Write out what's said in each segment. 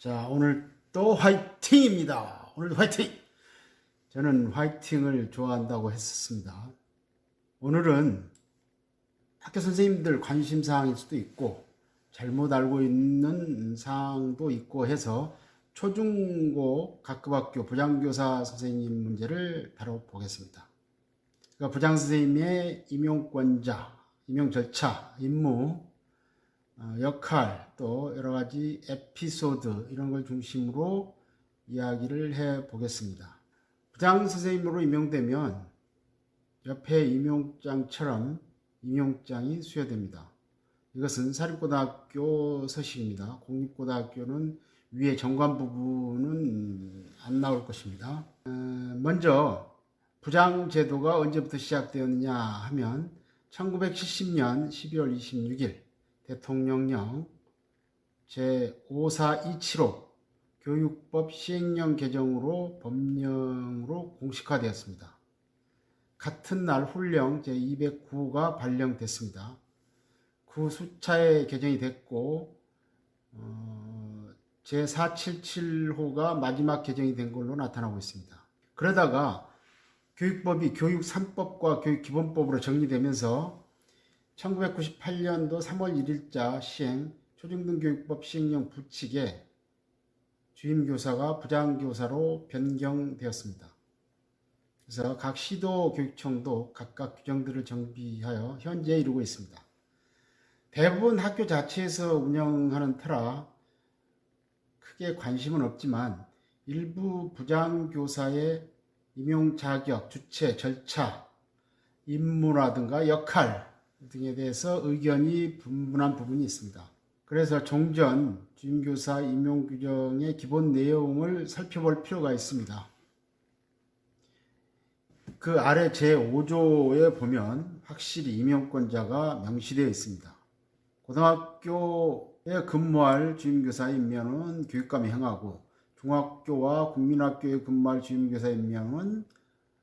자, 오늘 또 화이팅입니다. 오늘도 화이팅! 저는 화이팅을 좋아한다고 했었습니다. 오늘은 학교 선생님들 관심 사항일 수도 있고, 잘못 알고 있는 사항도 있고 해서 초중고 각급 학교 부장교사 선생님 문제를 다뤄보겠습니다. 그러니까 부장 선생님의 임용 권자, 임용 절차, 임무, 어, 역할 또 여러 가지 에피소드 이런 걸 중심으로 이야기를 해 보겠습니다. 부장 선생님으로 임용되면 옆에 임용장처럼 임용장이 수여됩니다. 이것은 사립고등학교 서식입니다. 공립고등학교는 위에 정관 부분은 안 나올 것입니다. 어, 먼저 부장 제도가 언제부터 시작되었느냐 하면 1970년 12월 26일 대통령령 제54275 교육법 시행령 개정으로 법령으로 공식화되었습니다. 같은 날 훈령 제209가 발령됐습니다. 그 수차에 개정이 됐고 어, 제477호가 마지막 개정이 된 걸로 나타나고 있습니다. 그러다가 교육법이 교육 3법과 교육 기본법으로 정리되면서 1998년도 3월 1일자 시행 초중등교육법 시행령 부칙에 주임교사가 부장교사로 변경되었습니다. 그래서 각 시도 교육청도 각각 규정들을 정비하여 현재 이루고 있습니다. 대부분 학교 자체에서 운영하는 터라 크게 관심은 없지만 일부 부장교사의 임용 자격, 주체, 절차, 임무라든가 역할 등에 대해서 의견이 분분한 부분이 있습니다. 그래서 종전 주임교사 임용 규정의 기본 내용을 살펴볼 필요가 있습니다. 그 아래 제5조에 보면 확실히 임용권자가 명시되어 있습니다. 고등학교에 근무할 주임교사 임명은 교육감이 행하고 중학교와 국민학교에 근무할 주임교사 임명은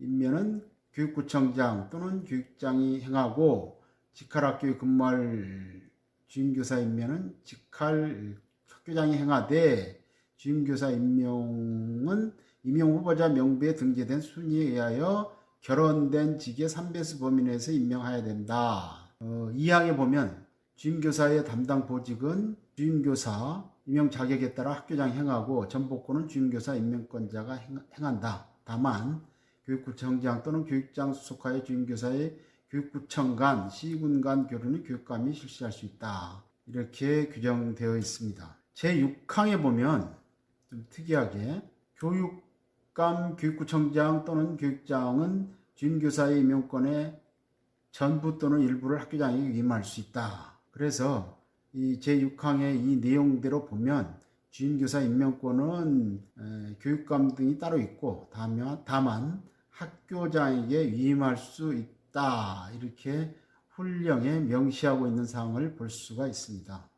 임명은 교육구청장 또는 교육장이 행하고 직할학교에 근무할 주임교사 임명은 직할 학교장이 행하되 주임교사 임명은 임용 후보자 명부에 등재된 순위에 의하여 결혼된 직의 3배수 범위 내에서 임명해야 된다. 어, 2항에 보면 주임교사의 담당 보직은 주임교사 임용 자격에 따라 학교장 행하고 전복권은 주임교사 임명권자가 행, 행한다. 다만 교육구청장 또는 교육장 수속하에 주임교사의 교육구청 간, 시군 간 교류는 교육감이 실시할 수 있다. 이렇게 규정되어 있습니다. 제6항에 보면 좀 특이하게 교육감, 교육구청장 또는 교육장은 주임교사의 임용권에 전부 또는 일부를 학교장이 위임할 수 있다. 그래서 이 제6항의 이 내용대로 보면 주임교사 임명권은 교육감 등이 따로 있고 다만 학교장에게 위임할 수 있다. 이렇게 훈령에 명시하고 있는 사항을 볼 수가 있습니다.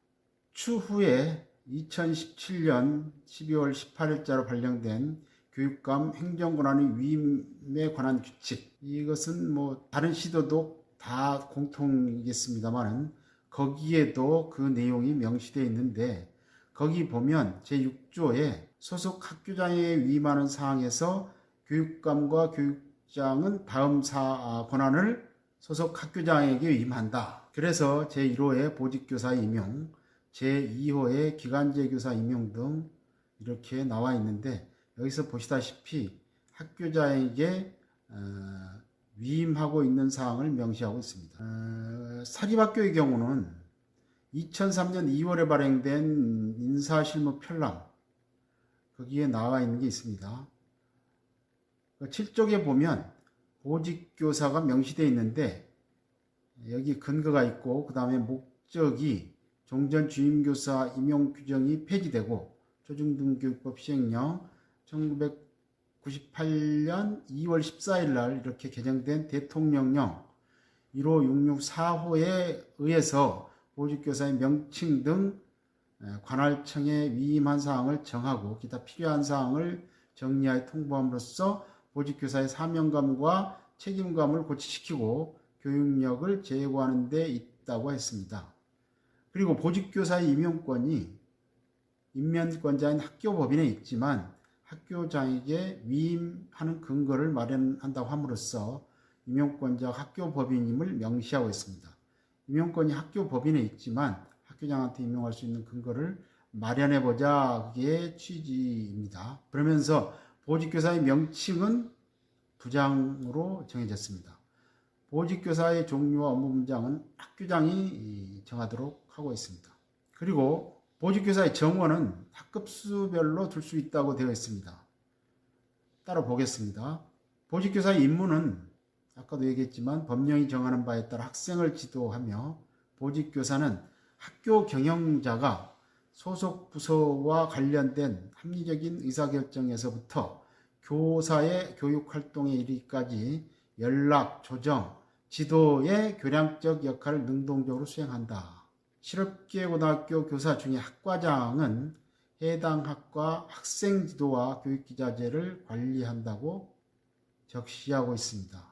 추후에 2017년 12월 18일자로 발령된 교육감 행정권한의 위임에 관한 규칙. 이것은 뭐 다른 시도도 다 공통이겠습니다만은 거기에도 그 내용이 명시되어 있는데 거기 보면 제6조에 소속 학교장에 위임하는 사항에서 교육감과 교육 장은 다음 사 권한을 소속 학교장에게 위임한다. 그래서 제1호의 보직교사 임용, 제2호의 기간제 교사 임용 등 이렇게 나와 있는데 여기서 보시다시피 학교장에게 어, 위임하고 있는 사항을 명시하고 있습니다. 어, 사립학교의 경우는 2003년 2월에 발행된 인사실무 편람 거기에 나와 있는 게 있습니다. 7쪽에 보면 보직교사가 명시되어 있는데 여기 근거가 있고 그 다음에 목적이 종전 주임교사 임용 규정이 폐지되고 초중등교육법 시행령 1998년 2월 14일 날 이렇게 개정된 대통령령 15664호에 의해서 보직교사의 명칭 등 관할청에 위임한 사항을 정하고 기타 필요한 사항을 정리하여 통보함으로써 보직 교사의 사명감과 책임감을 고취시키고 교육력을 제고하는 데 있다고 했습니다. 그리고 보직 교사의 임용권이 임면권자인 학교법인에 있지만 학교장에게 위임하는 근거를 마련한다고 함으로써 임용권자가 학교법인임을 명시하고 있습니다. 임용권이 학교법인에 있지만 학교장한테 임용할 수 있는 근거를 마련해보자 그게 취지입니다. 그러면서 보직교사의 명칭은 부장으로 정해졌습니다. 보직교사의 종류와 업무 분장은 학교장이 정하도록 하고 있습니다. 그리고 보직교사의 정원은 학급수별로 둘 수 있다고 되어 있습니다. 따로 보겠습니다. 보직교사의 임무는 아까도 얘기했지만 법령이 정하는 바에 따라 학생을 지도하며 보직교사는 학교 경영자가 소속 부서와 관련된 합리적인 의사결정에서부터 교사의 교육 활동에 이르기까지 연락, 조정, 지도의 교량적 역할을 능동적으로 수행한다. 실업계 고등학교 교사 중에 학과장은 해당 학과 학생 지도와 교육 기자재를 관리한다고 적시하고 있습니다.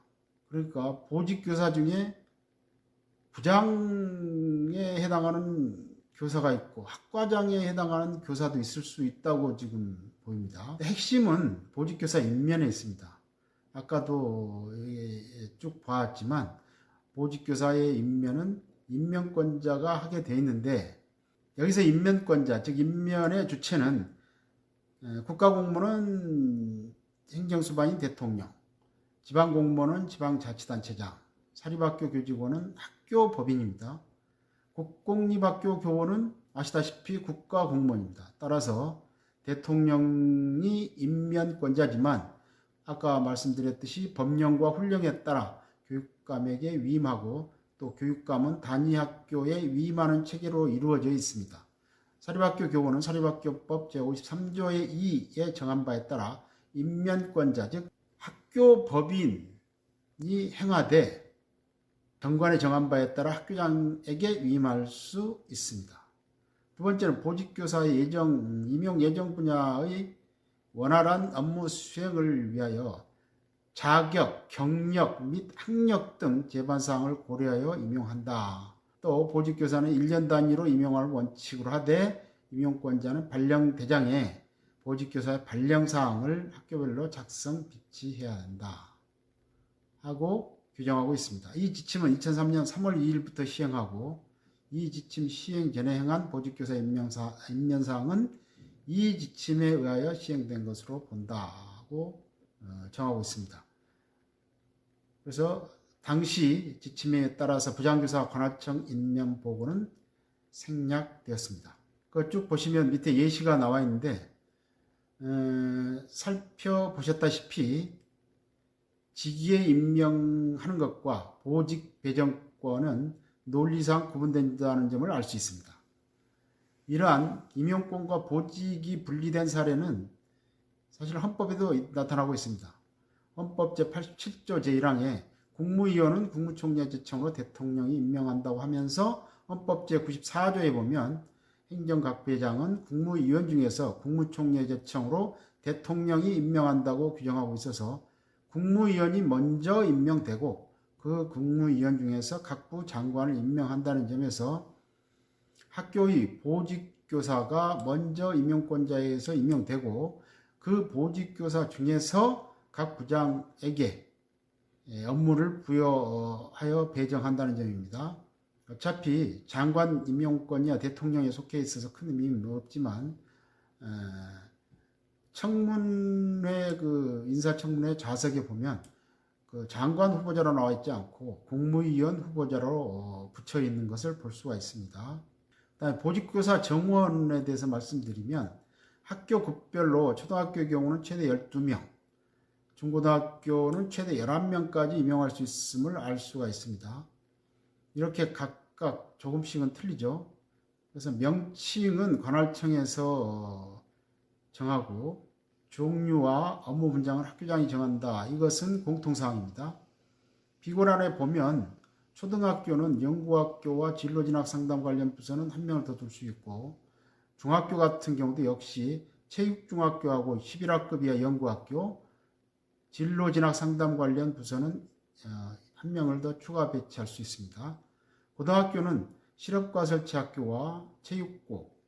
그러니까 보직 교사 중에 부장에 해당하는 교사가 있고 학과장에 해당하는 교사도 있을 수 있다고 지금 보입니다. 핵심은 보직교사 임면에 있습니다. 아까도 쭉 봤지만 보직교사의 임면은 임면권자가 하게 돼 있는데 여기서 임면권자 즉 임면의 주체는 국가공무원은 행정수반인 대통령, 지방공무원은 지방자치단체장, 사립학교 교직원은 학교 법인입니다. 국공립학교 교원은 아시다시피 국가공무원입니다. 따라서 대통령이 임면권자지만 아까 말씀드렸듯이 법령과 훈령에 따라 교육감에게 위임하고 또 교육감은 단위 학교에 위임하는 체계로 이루어져 있습니다. 사립학교 교원은 사립학교법 제53조의 2에 정한 바에 따라 임면권자 즉 학교 법인이 행하되 정관에 정한 바에 따라 학교장에게 위임할 수 있습니다. 두 번째는 보직교사의 예정, 임용 예정 분야의 원활한 업무 수행을 위하여 자격, 경력 및 학력 등 제반사항을 고려하여 임용한다. 또 보직교사는 1년 단위로 임용할 원칙으로 하되 임용권자는 발령대장에 보직교사의 발령사항을 학교별로 작성, 비치해야 한다. 하고 규정하고 있습니다. 이 지침은 2003년 3월 2일부터 시행하고 이 지침 시행 전에 행한 보직교사 임명사, 임면사항은 이 지침에 의하여 시행된 것으로 본다고 어, 정하고 있습니다. 그래서 당시 지침에 따라서 부장교사 관할청 임명 보고는 생략되었습니다. 그 쭉 보시면 밑에 예시가 나와 있는데 어, 살펴보셨다시피 직위에 임명하는 것과 보직 배정권은 논리상 구분된다는 점을 알 수 있습니다. 이러한 임용권과 보직이 분리된 사례는 사실 헌법에도 나타나고 있습니다. 헌법 제87조 제1항에 국무위원은 국무총리의 제청으로 대통령이 임명한다고 하면서 헌법 제94조에 보면 행정각부회장은 국무위원 중에서 국무총리의 제청으로 대통령이 임명한다고 규정하고 있어서 국무위원이 먼저 임명되고 그 국무위원 중에서 각부 장관을 임명한다는 점에서 학교의 보직교사가 먼저 임용권자에서 임명되고 그 보직교사 중에서 각 부장에게 예, 업무를 부여하여 배정한다는 점입니다. 어차피 장관 임용권이야 대통령에 속해 있어서 큰 의미는 없지만 청문 회 그 인사청문회 좌석에 보면 그 장관 후보자로 나와 있지 않고 국무위원 후보자로 어, 붙여 있는 것을 볼 수가 있습니다. 그다음에 보직교사 정원에 대해서 말씀드리면 학교 급별로 초등학교 경우는 최대 12명, 중고등학교는 최대 11명까지 임용할 수 있음을 알 수가 있습니다. 이렇게 각각 조금씩은 틀리죠. 그래서 명칭은 관할청에서 정하고 종류와 업무 분장을 학교장이 정한다. 이것은 공통사항입니다. 비고란에 보면 초등학교는 연구학교와 진로진학 상담 관련 부서는 한 명을 더 둘 수 있고 중학교 같은 경우도 역시 체육중학교하고 11학급 이하 연구학교, 진로진학 상담 관련 부서는 어, 한 명을 더 추가 배치할 수 있습니다. 고등학교는 실업과 설치학교와 체육고,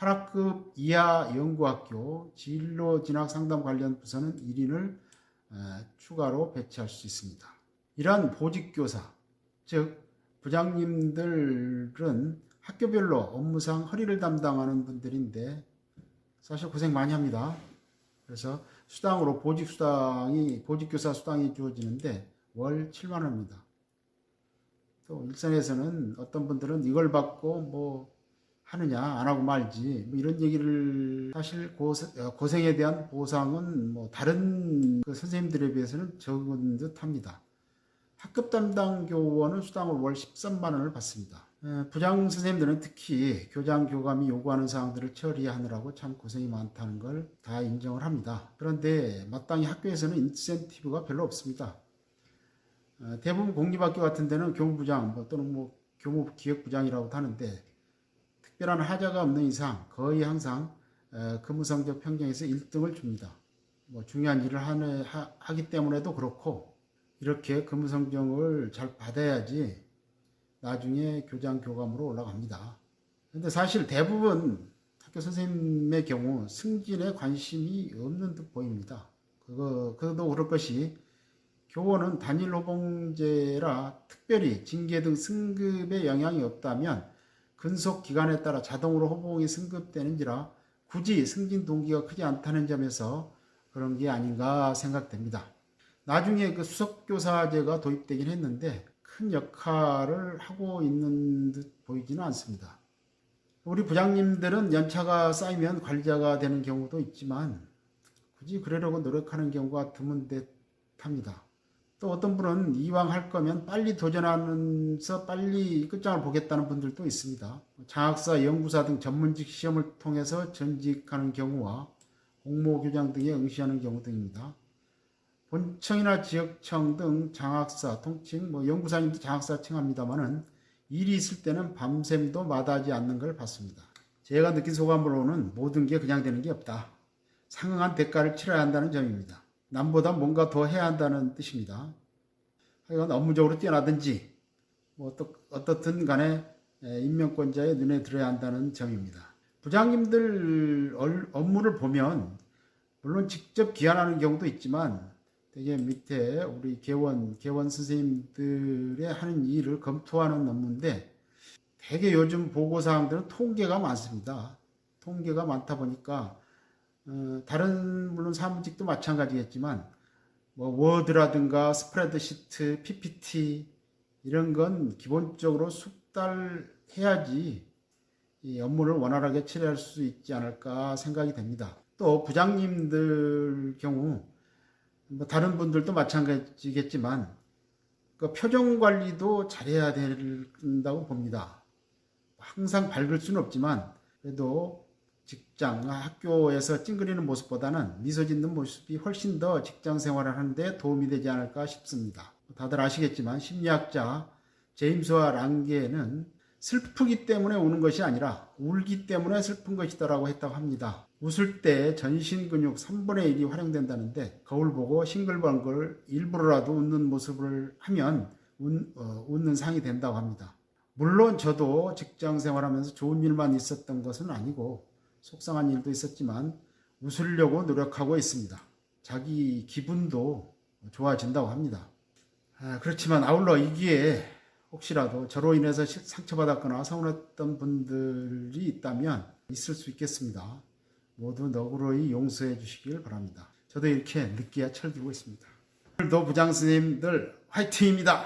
8학급 이하 연구학교 진로 진학 상담 관련 부서는 1인을 어, 추가로 배치할 수 있습니다. 이러한 보직교사, 즉 부장님들은 학교별로 업무상 허리를 담당하는 분들인데 사실 고생 많이 합니다. 그래서 수당으로 보직 수당이 보직 교사 수당이 주어지는데 월 7만 원입니다. 또 일선에서는 어떤 분들은 이걸 받고 뭐 하느냐 안 하고 말지 뭐 이런 얘기를 사실 고세- 고생 에 대한 보상은 뭐 다른 그 선생님들에 비해서는 적은 듯 합니다. 학급 담당 교원은 수당으로 월 13만 원을 받습니다. 에, 부장 선생님들은 특히 교장 교감이 요구하는 사항들을 처리하느라고 참 고생이 많다는 걸 다 인정을 합니다. 그런데 마땅히 학교에서는 인센티브가 별로 없습니다. 어, 대부분 공립학교 같은 데는 교무부장 뭐 또는 뭐 교무기획부장이라고 하는데 특별한 하자가 없는 이상 거의 항상 어, 근무 성적 평정에서 1등을 줍니다. 뭐 중요한 일을 하는, 하, 하기 때문에도 그렇고 이렇게 근무 성적을 잘 받아야지 나중에 교장 교감으로 올라갑니다. 근데 사실 대부분 학교 선생님의 경우 승진에 관심이 없는 듯 보입니다. 그거 그도 그럴 것이 교원은 단일 호봉제라 특별히 징계 등 승급에 영향이 없다면 근속 기간에 따라 자동으로 호봉이 승급되는지라 굳이 승진 동기가 크지 않다는 점에서 그런 게 아닌가 생각됩니다. 나중에 그 수석교사제가 도입되긴 했는데 큰 역할을 하고 있는 듯 보이지는 않습니다. 우리 부장님들은 연차가 쌓이면 관리자가 되는 경우도 있지만 굳이 그러려고 노력하는 경우가 드문 듯 합니다. 또 어떤 분은 이왕 할 거면 빨리 도전하면서 빨리 끝장을 보겠다는 분들도 있습니다. 장학사, 연구사 등 전문직 시험을 통해서 전직하는 경우와 공모교장 등에 응시하는 경우 등입니다. 본청이나 지역청 등 장학사, 통칭, 뭐 연구사님도 장학사 칭합니다만은 일이 있을 때는 밤샘도 마다하지 않는 걸 봤습니다. 제가 느낀 소감으로는 모든 게 그냥 되는 게 없다. 상응한 대가를 치러야 한다는 점입니다. 남보다 뭔가 더 해야 한다는 뜻입니다. 하여간 업무적으로 뛰어나든지 뭐 어떻, 어떻든 간에 에, 임명권자의 눈에 들어야 한다는 점입니다. 부장님들 얼- 업무를 보면 물론 직접 기한하는 경우도 있지만 되게 밑에 우리 개원 개원 선생님들의 하는 일을 검토하는 업무인데 되게 요즘 보고 사항들은 통계가 많습니다. 통계가 많다 보니까 어, 다른 물론 사무직도 마찬가지겠지만 뭐 워드라든가 스프레드시트, PPT 이런 건 기본적으로 숙달해야지 이 업무를 원활하게 처리할 수 있지 않을까 생각이 됩니다. 또 부장님들 경우 뭐 다른 분들도 마찬가지겠지만 그 표정 관리도 잘해야 된다고 봅니다. 항상 밝을 수는 없지만 그래도 직장, 학교에서 찡그리는 모습보다는 미소 짓는 모습이 훨씬 더 직장 생활을 하는데 도움이 되지 않을까 싶습니다. 다들 아시겠지만 심리학자 제임스와 랑게는 슬프기 때문에 우는 것이 아니라 울기 때문에 슬픈 것이다라고 했다고 합니다. 웃을 때 전신 근육 3분의 1이 활용된다는데 거울 보고 싱글벙글 일부러라도 웃는 모습을 하면 웃, 어, 웃는 상이 된다고 합니다. 물론 저도 직장 생활하면서 좋은 일만 있었던 것은 아니고 속상한 일도 있었지만 웃으려고 노력하고 있습니다. 자기 기분도 좋아진다고 합니다. 아, 그렇지만 아울러 이기에 혹시라도 저로 인해서 시- 상처받았거나 서운했던 분들이 있다면 있을 수 있겠습니다. 모두 너그러이 용서해 주시길 바랍니다. 저도 이렇게 늦게야 철들고 있습니다. 오늘도 부장 스님들 화이팅입니다.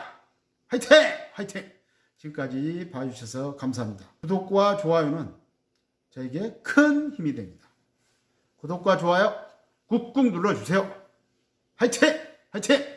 화이팅! 화이팅! 지금까지 봐주셔서 감사합니다. 구독과 좋아요는 저에게 큰 힘이 됩니다. 구독과 좋아요 꾹꾹 눌러주세요. 화이팅! 화이팅!